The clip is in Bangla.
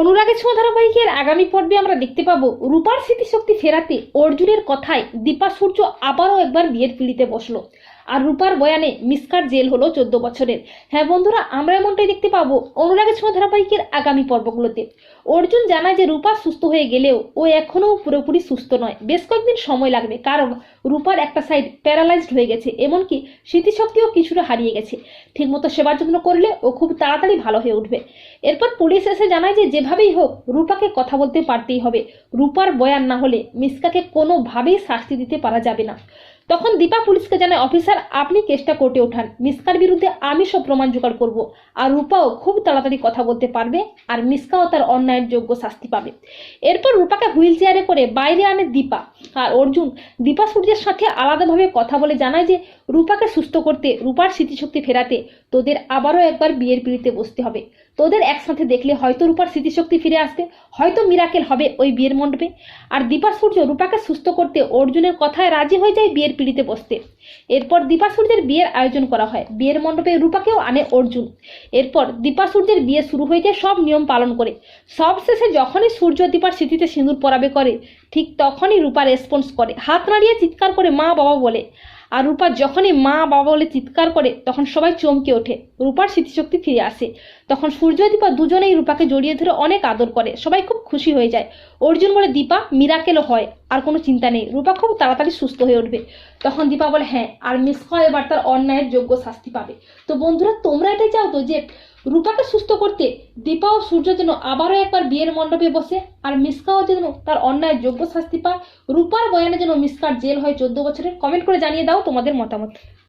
অনুরাগের ছোঁয়া ধারাবাহিকের আগামী পর্বে আমরা দেখতে পাবো রূপার স্মৃতিশক্তি ফেরাতে অর্জুনের কথায় দীপা সূর্য আবারও একবার বিয়ের পিড়িতে বসল। আর রূপার বয়ানে মিসকার জেল হলো চোদ্দ বছরের। হ্যাঁ বন্ধুরা, আমরা এমনটাই দেখতে পাবো অনুরাগের ছোঁয়া ধারাবাহিকের আগামী পর্বগুলোতে। অর্জুন জানায় যে রূপা সুস্থ হয়ে গেলেও ও এখনও পুরোপুরি সুস্থ নয়। বেশ কয়েকদিন সময় লাগবে, কারণ রূপার একটা সাইড প্যারালাইজড হয়ে গেছে, এমনকি স্মৃতিশক্তিও কিছুটা হারিয়ে গেছে। ঠিকমতো সেবার যত্ন করলে ও খুব তাড়াতাড়ি ভালো হয়ে উঠবে। এরপর পুলিশ এসে জানায় যে যেভাবেই হোক, রূপাকে কথা বলতে পারতেই হবে। রূপার বয়ান না হলে মিসকাকে কোনোভাবেই শাস্তি দিতে পারা যাবে না। তখন দীপা পুলিশকে জানায়, অফিসার, আপনি কেসটা কোর্টে ওঠান। মিসকার বিরুদ্ধে আমি সব প্রমাণ জোগাড় করব। আর রূপাও খুব তাড়াতাড়ি কথা বলতে পারবে আর মিসকাও তার অন্যায়ের যোগ্য শাস্তি পাবে। এরপর রূপাকে হুইল চেয়ারে করে বাইরে আনে দীপা। আর অর্জুন দীপা সূর্যের সাথে আলাদাভাবে কথা বলে জানায় যে, রূপাকে সুস্থ করতে, রূপার স্মৃতিশক্তি ফেরাতে তোদের আবারও একবার বিয়ের পিড়িতে বসতে হবে। তোদের একসাথে দেখলে হয়তো রূপার স্মৃতিশক্তি ফিরে আসবে, হয়তো মিরাকেল হবে ওই বিয়ের মণ্ডপে। আর দীপা সূর্য রূপাকে সুস্থ করতে অর্জুনের কথায় রাজি হয়ে যায় বিয়ের পিড়িতে বসতে। এরপর দীপা বিয়ের আয়োজন করা হয়। বিয়ের মণ্ডপে রূপাকেও আনে অর্জুন। এরপর দীপা বিয়ে শুরু হয়ে যায় সব নিয়ম পালন করে। সব শেষে যখনই সূর্য দীপার স্মৃতিতে সিঁদুর পরাবে করে, ঠিক তখনই রূপা রেসপন্স করে। হাত নাড়িয়ে চিৎকার করে মা বাবা বলে আর রূপা যখনই মা বাবা বলে চিৎকার করে, তখন সবাই চমকে ওঠে। রূপার স্মৃতিশক্তি ফিরে আসে। তখন সূর্য দীপা দুজনেই রূপাকে জড়িয়ে ধরে অনেক আদর করে। সবাই খুব খুশি হয়ে যায়। অর্জুন বলে, দীপা মিরাকেলও হয়। আর কোনো চিন্তা নেই। রূপা খুব তাড়াতাড়ি সুস্থ হয়ে উঠবে। তখন দীপা বলে হ্যাঁ আর মিস হয় এবার তার অন্যায়ের যোগ্য শাস্তি পাবে। তো বন্ধুরা, তোমরা এটাই চাও তো যে রূপাকে সুস্থ করতে দীপা ও সূর্য যেন আবারও একবার বিয়ের মণ্ডপে বসে, আর মিসকাও যেন তার অন্যায় যোগ্য শাস্তি পায়, রূপার বয়ানে যেন মিসকার জেল হয় চোদ্দ বছরের। কমেন্ট করে জানিয়ে দাও তোমাদের মতামত।